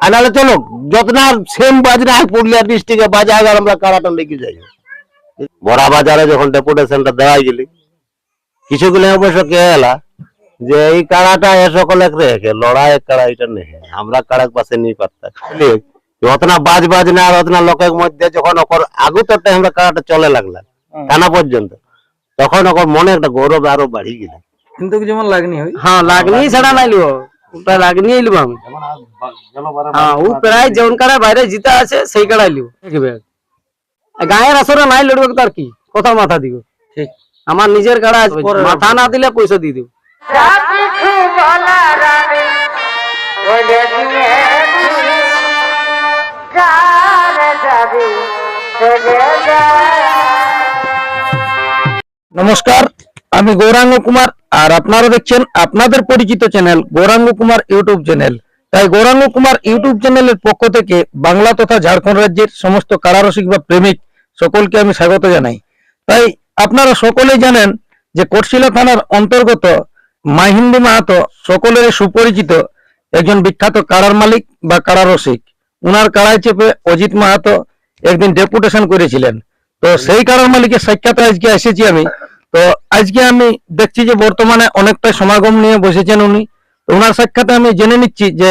আর নাহলে চলো যতনা সেম বাজনা পুরুলিয়া ডিস্ট্রিক্টে আমরা কারাটা লেগে যাই। বড়া বাজারে যখন ডেপুটেশনটা দেওয়া গেলি কিছুগুলো অবশ্য কে এলা যে এই কাড়াটা এ সকলে রেখে লড়াই কাড়া এটা নেই আমরা কাড়ার পাশে নিয়ে পারতাম বাজ বাজ না লোকের মধ্যে যখন ওকর আগু তো আমরা কাড়াটা চলে লাগলাম কানা পর্যন্ত তখন ওকর মনে একটা গৌরব আরও বাড়ি গেল। কিন্তু যেমন লাগনি হয়? লাগনি ছাড়া নাই লিব ওটা লাগনি আমি। হ্যাঁ ও প্রায় যেমন বাইরে জিতা আছে সেই কাড়াই লিব দেখবে গায়ের আসরে নাই লড়বে তার কি কথা মাথা দিব ঠিক। আমার নিজের কাড়া মাথা না দিলে পয়সা দিয়ে দিব নমস্কার আমি গৌরাঙ্গ কুমার আর আপনারা দেখছেন আপনাদের পরিচিত channel Gauranga Kumar YouTube channel তাই গৌরাঙ্গ কুমার ইউটিউব চ্যানেলের পক্ষ থেকে বাংলা তথা ঝাড়খণ্ড রাজ্যের সমস্ত কারারসিক বা প্রেমিক সকলকে আমি স্বাগত জানাই। তাই আপনারা সকলেই জানেন যে কোটশিলা থানার অন্তর্গত মাহিন্দি মাহাতো সকলের সুপরিচিত একজন বিখ্যাত কারার মালিক বা কারারসিক। উনার কারায় চেপে অজিত মাহাতো একদিন ডেপুটেশন করেছিলেন। তো সেই কারার মালিকের সাক্ষাতে আজকে এসেছি আমি। তো আজকে আমি দেখছি যে বর্তমানে অনেকটা সমাগম নিয়ে বসেছেন উনি। ওনার সাক্ষাতে আমি জেনে নিচ্ছি যে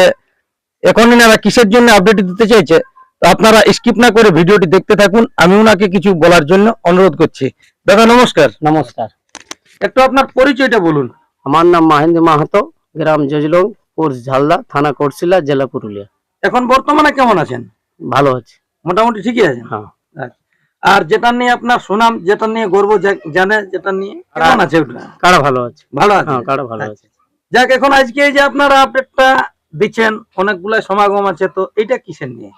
এখন এনারা কিসের জন্য আপডেট দিতে চাইছে তো আপনারা স্কিপ না করে ভিডিওটি দেখতে থাকুন আমি ওনাকে কিছু বলার জন্য অনুরোধ করছি। দাদা নমস্কার। নমস্কার। একটু আপনার পরিচয়টা বলুন। আমার নাম মাহেন্দ্র মাহাতো গ্রাম জজলং পোস্ট ঝালদা থানা কোটশিলা জেলা পুরুলিয়া। এখন বর্তমানে কেমন আছেন? ভালো আছে। মোটামুটি ঠিকই আছেন? হ্যাঁ। আচ্ছা। আর যেটা নিয়ে আপনার সুনাম যেটা নিয়ে গর্ব জানে যেটা নিয়ে কেমন আছে ওটা? ভালো আছে? ভালো আছে? হ্যাঁ কাড়া ভালো আছে? যাক এখন আজকে এই যে আপনারা আপডেটটা দিচ্ছেন অনেকগুলা সমাগম আছে তো এটা কিসের নিয়ে?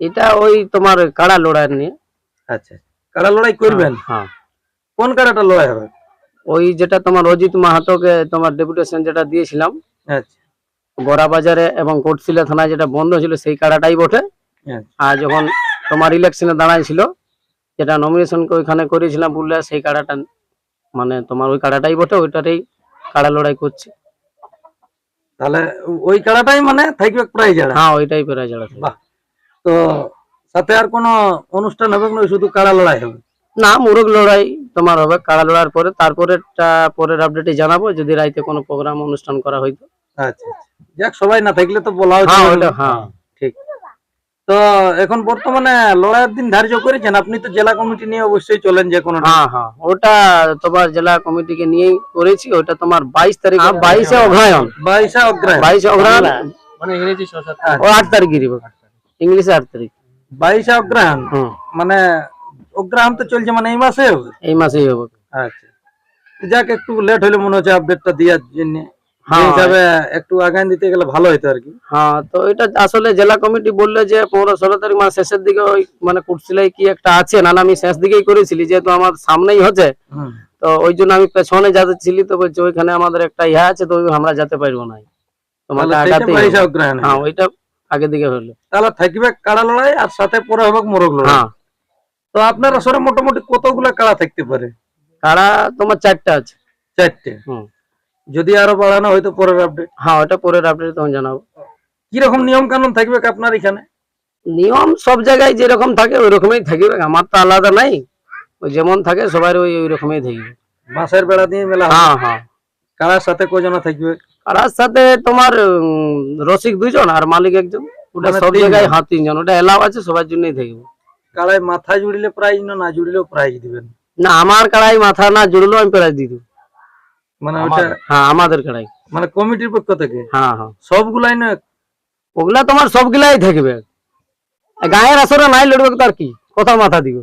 এটা ওই তোমার কাড়া লড়াই নিয়ে। আচ্ছা কাড়া লড়াই করবেন? হ্যাঁ কোন কারাটা লড়াই হবে? ওই যেটা তোমার অজিত মাহাতোকে তোমার ডেপুটেশন যেটা দিয়েছিলাম আচ্ছা। গোড়া বাজারে এবং কোটশিলা থানায় যেটা বন্ধ ছিল সেই কাড়াটাই বটে। আচ্ছা। আর যখন তোমার ইলেকশনে দাঁড়াইছিল যেটা নমিনেশন ওইখানে করেছিলাম পুরুলিয়া সেই কাড়াটা মানে তোমার ওই কাড়াটাই বটে ওইটারই কাড়া লড়াই করছি। তাহলে ওই কাড়াটাই মানে থাকবে প্রায় আর হ্যাঁ ওইটাই প্রায় যারা বাহ। তো সাথে আর কোনো অনুষ্ঠান হবে না? শুধু কাড়া লড়াই হবে? না মুরগ লড়াই তোমার হবে। কাড়া লড়ার পরে তারপরে পরের আপডেটে জানাব। যদি রাইতে কোনো প্রোগ্রাম অনুষ্ঠান করা হইতো। আচ্ছা আচ্ছা। যাক সবাই না থাকলে তো বলা হয় হ্যাঁ হ্যাঁ। তো এখন বর্তমানে লড়াইয়ের দিন ধার্য করেছেন আপনি তো জেলা কমিটি নিয়ে অবশ্যই চলেন যে কোনো হ্যাঁ হ্যাঁ। ওটা তোমার জেলা কমিটিকে নিয়েই করেছি ওটা তোমার বাইশ তারিখ বাইশে অগ্রায়ণ বাইশা অগ্রায় বাইশে অগ্রায়ণ মানে ইংরেজি ও আট তারিখ দিব ইংলিশে আট তারিখ। বাইশে অগ্রহায়ণ? হুম। মানে অগ্রহায়ণ তো চলছে মানে এই মাসে হবে? এই মাসেই হবে। আচ্ছা। যাক একটু লেট হলে মনে হচ্ছে আপডেটটা দেওয়ার জন্য হ্যাঁ। হিসাবে একটু আগায় দিতে গেলে ভালো হতো আর কি। হ্যাঁ তো এটা আসলে জেলা কমিটি বললে যে পনেরো ষোলো তারিখ মাস শেষের দিকে ওই মানে কি একটা আছে? না না আমি শেষ দিকেই করেছিলি যেহেতু আমার সামনেই হচ্ছে। তো ওই জন্য আমি পেছনে যাচ্ছিলি তো বলছে ওইখানে আমাদের একটা ইহা আছে তো আমরা যেতে পারব না। তোমাকে হ্যাঁ ওইটা আগে দিকে হলো। তাহলে থাকবে কাড়া লড়াই আর সাথে পরে হবে মোরগ লড়াই। হ্যাঁ। তো আপনার আসলে মোটামুটি কতগুলা কাড়া থাকতে পারে? কারা তোমার চারটা আছে। চারটে। হুম। যদি আরও বাড়ানো হয়তো পরের আপডেট হ্যাঁ ওটা পরের আপডেট তখন জানাব। কীরকম নিয়ম কানুন থাকবে আপনার এখানে? নিয়ম সব জায়গায় যেরকম থাকে ওই রকমই থাকবে। আমার তো আলাদা নাই। ওই যেমন থাকে সবাই ওই ওই রকমই থাকবে। বাঁশের বেড়া দিয়ে মেলা হ্যাঁ হ্যাঁ। কাড়ার সাথে কজন থাকবে? কারার সাথে তোমার রসিক দুজন আর মালিক একজন। ওটা মানে সব জায়গায় হ্যাঁ তিনজন। ওটা এলাও আছে সবার জন্যই থাকবে। কাড়ায় মাথা জুড়িলে প্রাইজ না না জুড়িলেও প্রাইজ দিবেন? না আমার কাড়াই মাথা না জুড়লেও আমি প্রাইজ দিয়ে দেবো। মানে ওটা হ্যাঁ আমাদের কাড়াই মানে কমিটির পক্ষ থেকে? হ্যাঁ হ্যাঁ। সবগুলাই না ওগুলা তোমার সবগুলাই থাকবে। গায়ের আসরে নাই লড়বে তার কি? কথা মাথা দিব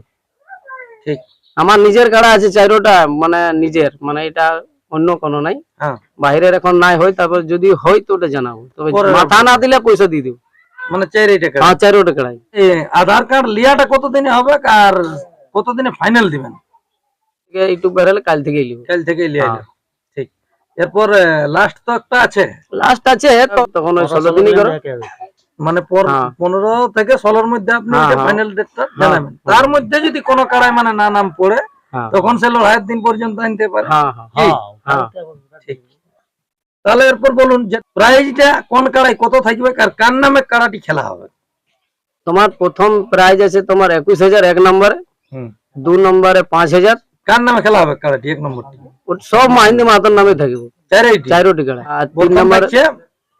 ঠিক। আমার নিজের কাড়া আছে চাইরোটা মানে নিজের মানে এটা অন্য কোনো নাই। হ্যাঁ। বাইরের এখন নাই হয় তারপর যদি হয় তো ওটা জানাব। তবে মাথা না দিলে পয়সা দিয়ে দেবো মানে চারি টাকা হ্যাঁ আধার কার্ড লিয়াটা কতদিনে হবে আর কতদিনে ফাইনাল দিবেন? ইউটিউব বেরোলে কাল লিখব কাল থেকে লিয়ে হ্যাঁ। এরপর লাস্ট তো একটা আছে। লাস্ট আছে তখন ওই ষোলো দিনই করো। মানে হ্যাঁ। পনেরো থেকে ষোলোর মধ্যে আপনি। ফাইনাল ডেটটা জানাবেন তার মধ্যে যদি কোনো কারায় মানে না নাম পড়ে হ্যাঁ। তখন সে লড়াইয়ের দিন পর্যন্ত আনতে পারে। হ্যাঁ তাহলে এরপর বলুন যে প্রাইজটা কোন কাড়াই কত থাকবে আর কার নামে কারাটি খেলা হবে? তোমার প্রথম প্রাইজ আছে তোমার একুশ হাজার এক নম্বরে দু নম্বরে পাঁচ হাজার কার নামে খেলা হবে কাড়াটি এক নম্বরটি ও সব মাহিন্দি মাহাতোর নামে থাকবে চারটি চারোটি কাড়া আর তিন প্রথম নম্বরে থাকছে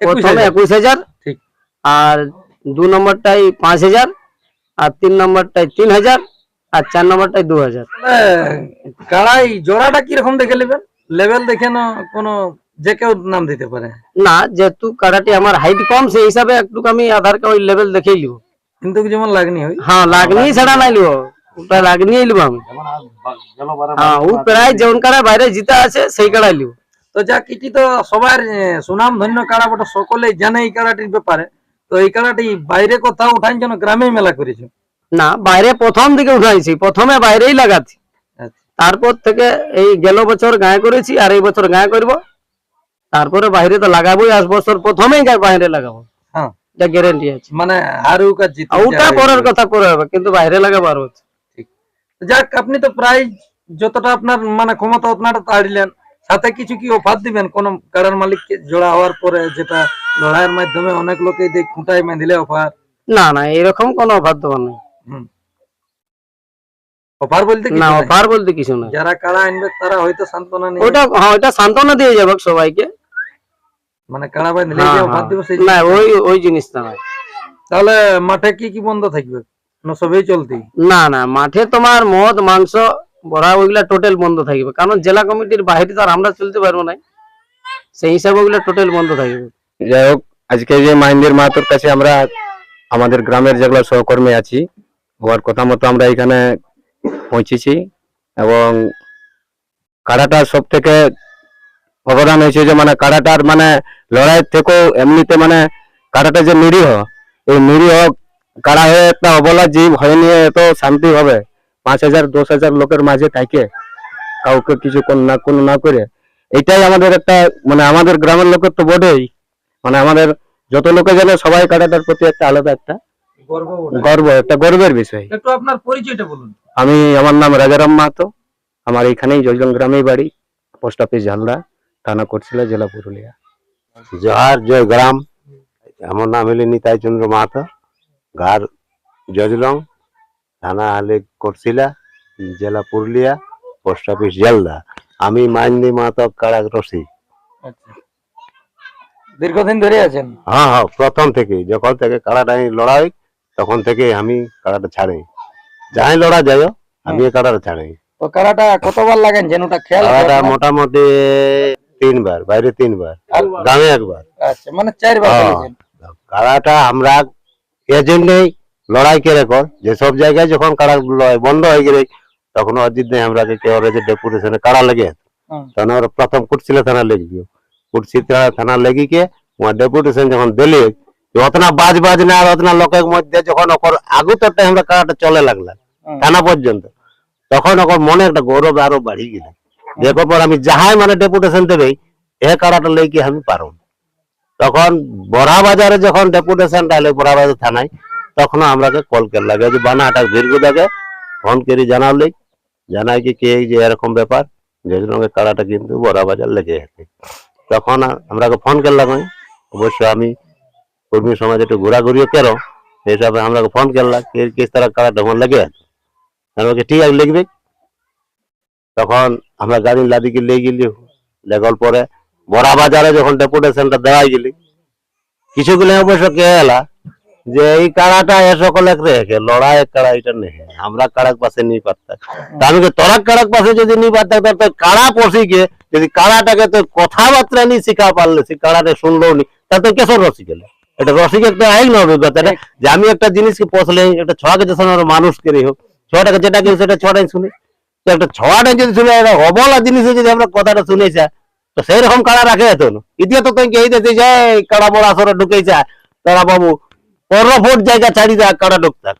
একুশ প্রথমে হাজার। একুশ হাজার ঠিক আর দু নম্বরটাই পাঁচ হাজার আর তিন নম্বরটাই তিন হাজার আর চার নম্বরটাই দু হাজার তাহলে কাড়াই জোড়াটা কীরকম দেখে নেবেন লেভেল দেখে না কোনো যে কেউ নাম দিতে পারে না যেহেতু কাড়াটি আমার হাইট কম সেই হিসাবে একটু আমি আধার কার্ড ওই লেভেল দেখেই লিব কিন্তু যেমন লাগনি হয় হ্যাঁ লাগনি ছাড়া নাই লিব ওটা লাগনি লিব আমি হ্যাঁ ও প্রায় যেমন বাইরে জিতা আছে সেই কাড়াই লিব তো যা কিটি তো সবার সুনাম ধন্য কাড়া বটে সকলে জানে এই কাড়াটির ব্যাপারে। তো এই কাড়াটি বাইরে কোথাও উঠান যেন গ্রামে মেলা করেছে? না বাইরে প্রথম দিকে উঠাইছি প্রথমে বাইরেই লাগাচ্ছি। আচ্ছা। তারপর থেকে এই গেল বছর গায়ে করেছি আর এই বছর গায়ে করব। তারপরে বাইরে তো লাগাবোই আস বছর প্রথমেই বাইরে লাগাবো। হ্যাঁ। গ্যারেন্টি আছে। মানে হারুক আর ওটা পরের কথা পরে হবে কিন্তু বাইরে লাগাবো আর হচ্ছে। যাক আপনি তো প্রায় যতটা আপনার মানে ক্ষমতা আপনারা তাড়িলেন সাথে কিছু কি অফার দিবেন? কোন কারার মালিককে জোড়া হওয়ার পরে যেটা লড়াইয়ের মাধ্যমে অনেক লোকে দেখ খুঁটায় মেঁধিলে অফার না না এরকম কোনো অফার দেওয়ার নেই। অফার বলতে না অফার বলতে কিছু না যারা কারা আনবে তারা হয়তো সান্ত্বনা নিয়ে ওটা হ্যাঁ ওটা সান্ত্বনা দিয়ে যাবে সবাইকে। মানে কারা বাঁধলে অফার। দিবে সেই না ওই ওই জিনিসটা নয়। তাহলে মাঠে কি কি বন্ধ থাকবে? না সবই চলতি? না না মাঠে তোমার মদ মাংস বড়া ওইগুলা টোটাল বন্ধ থাকবে। কারণ জেলা কমিটির বাইরে তো আর আমরা চলতে পারব না। সেই হিসাবে ওইগুলা টোটাল বন্ধ থাকবে। যাই হোক আজকে যে মাহিন্দির মাহাতোর কাছে আমরা আমাদের গ্রামের যেগুলো সহকর্মী আছি ওর কথা মতো আমরা এখানে পৌঁছেছি এবং কাড়াটা সব থেকে অবদান হয়েছে যে মানে কাড়াটার মানে লড়াই থেকেও এমনিতে মানে কাড়াটা যে নিরীহ এই নিরীহ কাড়া হয়ে একটা অবলা জীব হয়ে নিয়ে এত শান্তি হবে। পাঁচ হাজার দশ হাজার লোকের মাঝে থাকে। কাউকে কিছু কোন- না কোনো না করে। এটাই আমাদের একটা মানে আমাদের গ্রামের লোকের তো বটেই। মানে আমাদের যত লোকে জানে সবাই কাটাটার প্রতি একটা আলাদা একটা গর্ব একটা গর্বের বিষয়। একটু আপনার পরিচয়টা বলুন। আমি আমার নাম রাজারাম মাহাতো। আমার এখানেই জয়জন গ্রামেই বাড়ি। পোস্ট অফিস ঝালদা থানা কোটশিলা জেলা পুরুলিয়া। জহার জয় গ্রাম আমার নাম হলো নিতাই চন্দ্র মাহাতো। গার জজলং থানা হলে কোটশিলা জেলা পুরুলিয়া পোস্ট অফিস জেলদা। আমি মাইন্দি মাহাতো কাড়াক রসিক আচ্ছা। দীর্ঘদিন ধরে আছেন? হ্যাঁ হ্যাঁ প্রথম থেকে। যখন থেকে কাড়াটা আমি লড়াই তখন থেকে আমি কাড়াটা ছাড়ি। যাই লড়া যাই আমি এই কাড়াটা ছাড়ি। তো কারাটা কতবার লাগেন যেন ওটা খেয়াল কাড়াটা মোটামুটি তিনবার বাইরে তিনবার গ্রামে একবার। আচ্ছা মানে চারবার হ্যাঁ। কাড়াটা আমরা এর জন্যই লড়াই করে কর যে সব জায়গায় যখন কাড়া লড়াই বন্ধ হয়ে গেলে তখন অজিত নেই আমরা যে ডেপুটেশনে কাড়া লেগে তখন ওরা প্রথম কুটছিলে থানা লেগে গিয়ে কুটছিলে থানা লেগে কে ওরা ডেপুটেশন যখন দিলে অতনা বাজ বাজ না আর অতনা লোকের মধ্যে যখন ওকর আগু তো আমরা কাড়াটা চলে লাগলাম থানা পর্যন্ত তখন ওকর মনে একটা গৌরব আরও বাড়ি গেল। দেখো পর আমি যাহাই মানে ডেপুটেশন দেবে এ কাড়াটা লেগে আমি পারব তখন বড়া বাজারে যখন ডেপুটেশন ডাইলে বড়া বাজার থানায় তখন আমরাকে কল করে লাগে যে বানা দীর্ঘ দাগে ফোন করে জানালে, জানাই কি, কে যে এরকম ব্যাপার, যে জন্য কাড়াটা কিন্তু বড়া বাজার লেগে আছে। তখন আমরাকে ফোন করলাম। অবশ্য আমি কর্মী সমাজ একটু ঘোরাঘুরিও কেরো, সেই হিসাবে আমরা ফোন করলাম, কে কিস তারা কাড়াটা আমার লেগে আছে। আমাকে ঠিক আছে, লিখবে। তখন আমরা গাড়ি লাদিকে লেগে গেলি, লেগল পরে বড়া বাজারে যখন ডেপুটেশনটা দেওয়া গেলি কিছুগুলো অবশ্য কে এলা? যে এই কাড়াটা এ সকলে রেখে, লড়াই কাড়া এটা নেই আমরা কাড়াক পাশে নিয়ে পারতাম আমি তোরা কাড়াক পাশে যদি নিয়ে পারতাম তাহলে তো কাড়া পশি গিয়ে যদি কাড়াটাকে তো কথাবার্তা নি শিখা পারলে, সে কাড়াটা শুনলো নি তা তো কেসর রসি গেলে এটা রসিকের তো আইন অভিজ্ঞতাটা যে আমি একটা জিনিসকে পছলে একটা ছড়াকে যে শোনার মানুষ করে হোক, ছড়াটাকে যেটা কি সেটা ছড়াই শুনি। তো একটা ছড়াটা যদি শুনে, একটা অবলা জিনিসে যদি আমরা কথাটা শুনেছে তো সেই রকম কাড়া রাখে তো ইতিহাস তো এই দেশে যে কাড়া বড় আসরে ঢুকেছে তারা বাবু পনেরো ফুট জায়গা ছাড়ি দেয় কাড়া ঢুকতার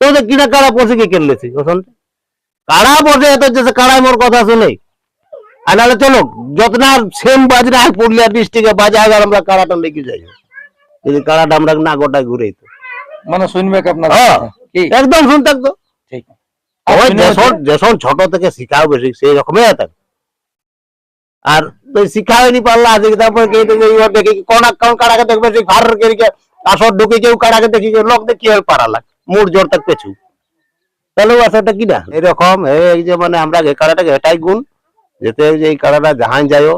তো যে কিনা কাড়া পশে কে ওখান কাড়া বসে এত যে কাড়াই মোর কথা শুনে। আর নাহলে চলো যতনা সেম বাজরা পুরুলিয়া ডিস্ট্রিক্টে বাজার আমরা কাড়াটা লেগে যাই যদি কাড়াটা আমরা না গোটায় ঘুরে তো মানে শুনবে আপনার। একদম শুন থাকতো ঠিক। যখন ছোট থেকে শিখাও বেশি সেই রকমই থাকে আর তুই শিখাই নি পারলা আজকে তারপরে কে দেখি কোন কোন কাড়াকে দেখবে সেই ফার কে কে আসর ঢুকে কেউ কাড়াকে দেখি লোক দেখি আর পারা লাগ মুড জোর তাক পেছু। তাহলে আসরটা কি না? এরকম এই যে মানে আমরা এই কাড়াটাকে এটাই গুণ যেতে যে এই কাড়াটা জাহান যাইও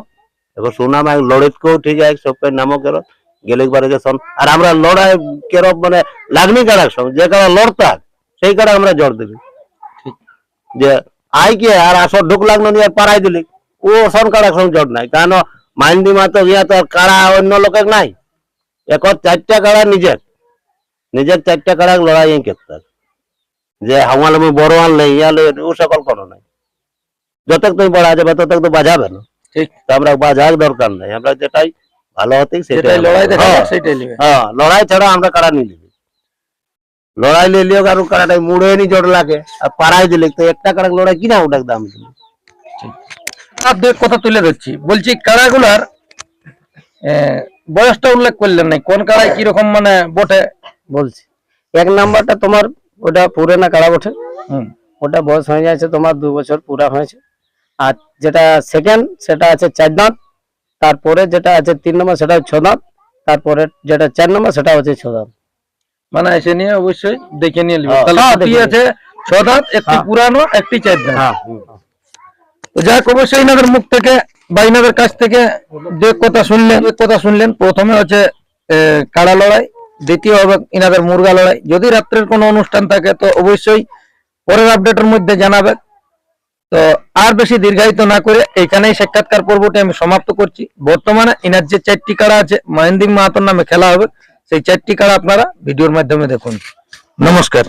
এবার সুনাম এক লড়িতকেও ঠিক আছে সবকে নামও কেরো গেলে একবারে সন আর আমরা লড়াই কেরো মানে লাগনি কাড়ার সঙ্গে যে কাড়া লড়তাক সেই কাড়া আমরা জোর দিবি। যে আই কে আর আসর ঢুক লাগল নি আর পাড়াই দিলি। ও সঙ্গে জোর নাই কারণ মাইন্দিমা তো ইয়া তো কাড়া অন্য লোকের নাই? এখন চারটা কাড়া নিজের নিজের চারটা কাড়া লড়াই করতে যে হামাল আমি বড় আনলে ইয়ালে ও সকল কোনো নাই। যতক তুমি বড় যাবে ততক তো বাজাবে না। ঠিক। তো আমরা বাজার দরকার নাই আমরা যেটাই ভালো হতেই সেটাই লড়াই হ্যাঁ, সেটাই হ্যাঁ লড়াই ছাড়া আমরা কারা নিয়ে নিবি। লড়াই নিয়ে লিও কারণ কারাটাই মুড়ে নি জোর লাগে আর পাড়াই দিলে তো একটা কারা লড়াই কিনা ওটার দাম দিলি কথা তুলে ধরছি। বলছি কাড়াগুলার বয়সটা উল্লেখ করলেন নাই কোন কাড়ায় কীরকম মানে বটে? বলছি এক নাম্বারটা তোমার ওটা পুরানা কাড়া বটে? ওটা বয়স হয়ে যাচ্ছে তোমার দু বছর পুরা হয়েছে। আর যেটা সেকেন্ড সেটা আছে চার দাঁত তারপরে যেটা আছে তিন নম্বর সেটা হচ্ছে ছ দাঁত তারপরে যেটা চার নম্বর সেটা হচ্ছে ছ দাঁত। মানে এসে নিয়ে অবশ্যই দেখে নিয়ে নিবে হ্যাঁ, হ্যাঁ, আছে ছ দাঁত একটি হ্যাঁ। পুরানো একটি চার দাঁত। তো যাক অবশ্যই ইনাদের মুখ থেকে বা ইনাদের কাছ থেকে যে কথা শুনলেন কথা শুনলেন, প্রথমে হচ্ছে কাড়া লড়াই, দ্বিতীয় হবে ইনাদের মুরগা লড়াই। যদি রাত্রের কোনো অনুষ্ঠান থাকে, তো অবশ্যই পরের আপডেটের মধ্যে জানাবে তো আর বেশি দীর্ঘায়িত না করে এখানেই সাক্ষাৎকার পর্বটি আমি সমাপ্ত করছি। বর্তমানে ইনার যে চারটি কাড়া আছে মহেন্দিন মাহাতোর নামে খেলা হবে, সেই চারটি কাড়া আপনারা ভিডিওর মাধ্যমে দেখুন। নমস্কার।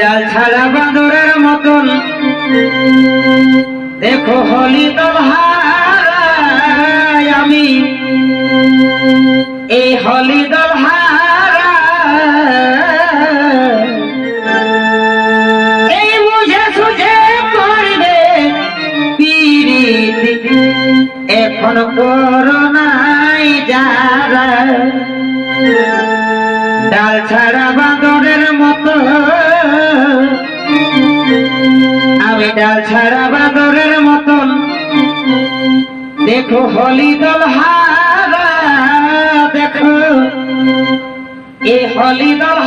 ডাল ছাড়া বাঁদরের মতন দেখো হলি দলহারায় এই হলি দলহারা এই সুঝে এখন করোনাই যারা ডাল ছাড়া বাঁদরের মতো, আমি ডাল ছাড়া বাঁদরের মতন। দেখো হলি দল হারা। এ হলি দল